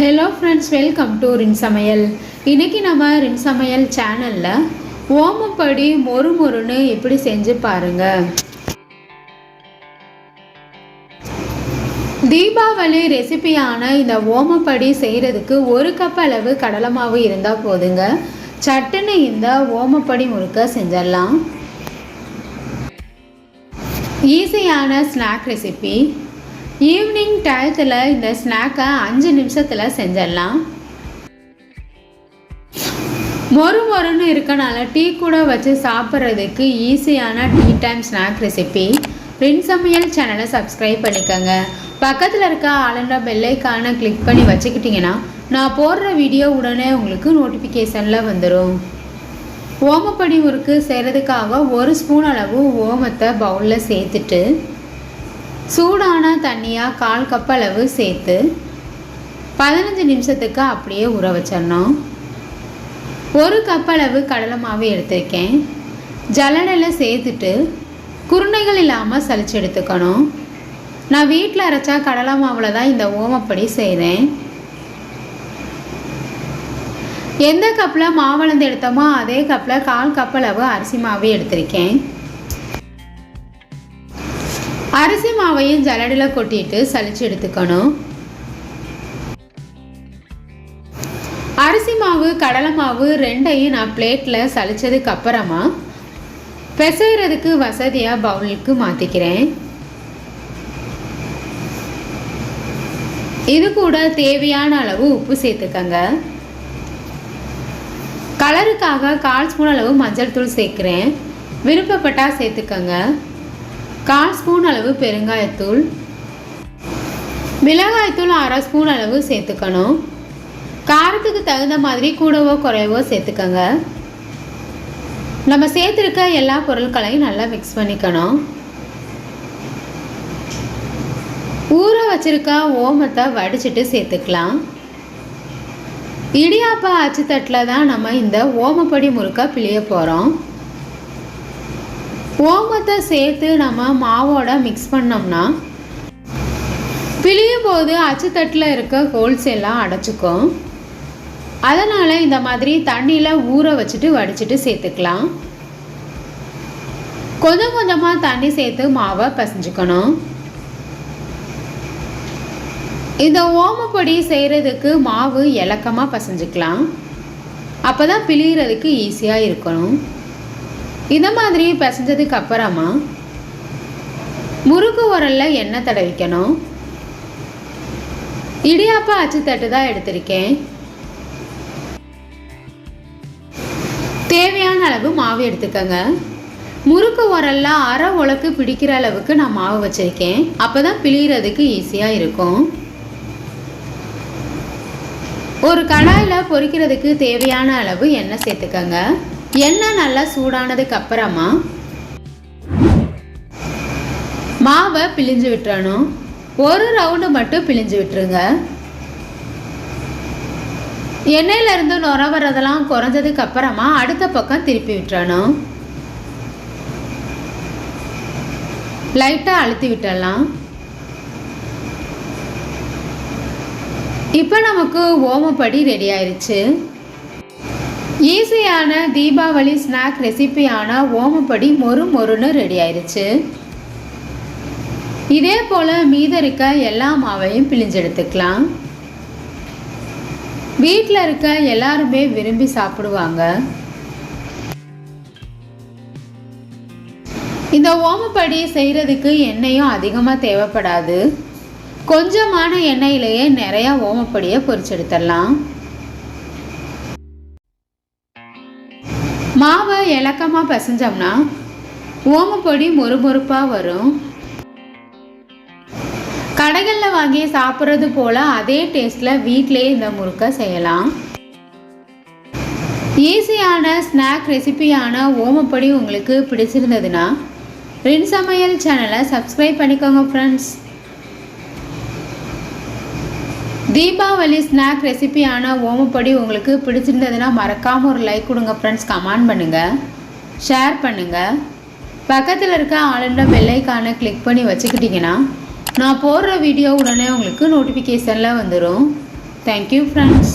Hello friends welcome to ரின் சமையல் இன்றைக்கி நம்ம ரின் சமையல் சேனலில் ஓமப்படி மொறு மொறுன்னு எப்படி செஞ்சு பாருங்கள் தீபாவளி ரெசிபியான இந்த ஓமப்படி செய்கிறதுக்கு ஒரு கப் அளவு கடலை மாவு இருந்தால் போதுங்க. சட்டுன்னு இந்த ஓமப்படி முறுக்க செஞ்சிடலாம். ஈஸியான ஸ்நாக் ரெசிபி ஈவினிங் டயத்தில் இந்த ஸ்நாக்கை அஞ்சு நிமிஷத்தில் செஞ்சிடலாம். மொறு மொறுன்னு இருக்கனால டீ கூட வச்சு சாப்பிட்றதுக்கு ஈஸியான டீ டைம் ஸ்நாக் ரெசிபி ரின் சமையல் சேனலை சப்ஸ்கிரைப் பண்ணிக்கோங்க. பக்கத்தில் இருக்க ஆலண்டா பெல்லைக்கான கிளிக் பண்ணி வச்சுக்கிட்டிங்கன்னா நான் போடுற வீடியோ உடனே உங்களுக்கு நோட்டிஃபிகேஷனில் வந்துடும் ஓமப்படி முறுக்கு செய்கிறதுக்காக ஒரு ஸ்பூன் அளவு ஓமத்தை பவுலில் சேர்த்துட்டு சூடான தண்ணியாக கால் கப் அளவு சேர்த்து பதினஞ்சு நிமிஷத்துக்கு அப்படியே ஊற வச்சிடணும். ஒரு கப் அளவு கடலை மாவு எடுத்திருக்கேன். ஜல்லடையில் சேர்த்துட்டு குருணைகள் இல்லாமல் சளிச்சு எடுத்துக்கணும். நான் வீட்டில் அரைச்சா கடலை மாவில் தான் இந்த ஓமப்படி செய்கிறேன் எந்த கப்பில் மாவளந்து எடுத்தோமோ அதே கப்பில் கால் கப் அளவு அரிசி மாவு எடுத்திருக்கேன். அரிசி மாவையும் ஜலடியில் கொட்டிட்டு சளிச்சு எடுத்துக்கணும். அரிசி மாவு கடலை மாவு ரெண்டையும் நான் பிளேட்டில் சளிச்சதுக்கு அப்புறமா பிசைறதுக்கு வசதியாக பவுலுக்கு மாற்றிக்கிறேன் இது கூட தேவையான அளவு உப்பு சேர்த்துக்கங்க. கலருக்காக கால் ஸ்பூன் அளவு மஞ்சள் தூள் சேர்க்குறேன். விருப்பப்பட்டால் சேர்த்துக்கங்க. கால் ஸ்பூன் அளவு பெருங்காயத்தூள் மிளகாய்த்தூள் அரை ஸ்பூன் அளவு சேர்த்துக்கணும். காரத்துக்கு தகுந்த மாதிரி கூடவோ குறைவோ சேர்த்துக்கோங்க. நம்ம சேர்த்துருக்க எல்லா பொருட்களையும் நல்லா மிக்ஸ் பண்ணிக்கணும். ஊற வச்சிருக்க ஓமத்தை வடிச்சிட்டு சேர்த்துக்கலாம். இடியாப்பா அச்சுத்தட்டில் தான் நம்ம இந்த ஓமப்படி முறுக்க பிழிய போகிறோம் ஓமத்தை சேர்த்து நம்ம மாவோட மிக்ஸ் பண்ணோம்னா பிழியும் போது அச்சுத்தட்டில் இருக்க ஹோல்ஸ் எல்லாம் அடைச்சிக்கும். அதனால் இந்த மாதிரி தண்ணியில் ஊற வச்சுட்டு வடிச்சிட்டு சேர்த்துக்கலாம். கொஞ்சம் கொஞ்சமாக தண்ணி சேர்த்து மாவை பசைஞ்சுக்கணும். இந்த ஓமப்பொடி செய்கிறதுக்கு மாவு இலக்கமாக பசைஞ்சுக்கலாம். அப்போ தான் பிழிகிறதுக்கு ஈஸியாக இருக்கணும். இந்த மாதிரி பிசைஞ்சதுக்கு அப்புறமா முறுக்கு உரல்ல எண்ணெய் தடவிக்கணும். இடியாப்பா அச்சுத்தட்டு தான் எடுத்திருக்கேன். தேவையான அளவு மாவு எடுத்துக்கோங்க. முறுக்கு உரல்ல அரை உலக்கு பிடிக்கிற அளவுக்கு நான் மாவு வச்சுருக்கேன். அப்போ தான் பிழிகிறதுக்கு ஈஸியாக இருக்கும். ஒரு கடாயில் பொரிக்கிறதுக்கு தேவையான அளவு எண்ணெய் சேர்த்துக்கோங்க. எண்ணெய் நல்லா சூடானதுக்கு அப்புறமா மாவை பிழிஞ்சு விட்டுறணும். ஒரு ரவுண்டு மட்டும் பிழிஞ்சு விட்டுருங்க. எண்ணெயிலேருந்து நுர வர்றதெல்லாம் குறைஞ்சதுக்கு அப்புறமா அடுத்த பக்கம் திருப்பி விட்டுறணும். லைட்டாக அழுத்தி விட்டுடலாம் இப்போ நமக்கு ஓமப்படி ரெடி ஆயிடுச்சு ஈஸியான தீபாவளி ஸ்நாக் ரெசிபியான ஓமப்படி மொறு மொறுன்னு ரெடி ஆயிடுச்சு இதே போல் மீத இருக்க எல்லா மாவையும் பிழிஞ்செடுத்துக்கலாம். வீட்டில் இருக்க எல்லாருமே விரும்பி சாப்பிடுவாங்க. இந்த ஓமப்படி செய்கிறதுக்கு எண்ணெயும் அதிகமாக தேவைப்படாது. கொஞ்சமான எண்ணெயிலேயே நிறையா ஓமப்படியை பொரிச்செடுத்துடலாம் இலக்கமாக பிசைஞ்சோம்னா ஓமப்பொடி மொறுமொறுப்பாக வரும். கடைகளில் வாங்கி சாப்பிட்றது போல் அதே டேஸ்ட்டில் வீட்டிலேயே இந்த முறுக்கை செய்யலாம். ஈஸியான ஸ்நாக் ரெசிபியான ஓமப்பொடி உங்களுக்கு பிடிச்சிருந்ததுன்னா ரின் சமையல் சேனலை சப்ஸ்கிரைப் பண்ணிக்கோங்க ஃப்ரெண்ட்ஸ் தீபாவளி ஸ்நாக் ரெசிபியான ஓமப்படி உங்களுக்கு பிடிச்சிருந்ததுன்னா மறக்காமல் ஒரு லைக் கொடுங்க ஃப்ரெண்ட்ஸ் கமெண்ட் பண்ணுங்கள் ஷேர் பண்ணுங்கள் பக்கத்தில் இருக்க ஆளுண்ட பெல்லைக்கான கிளிக் பண்ணி வச்சுக்கிட்டிங்கன்னா நான் போடுற வீடியோ உடனே உங்களுக்கு நோட்டிஃபிகேஷனில் வந்துடும் தேங்க்யூ ஃப்ரெண்ட்ஸ்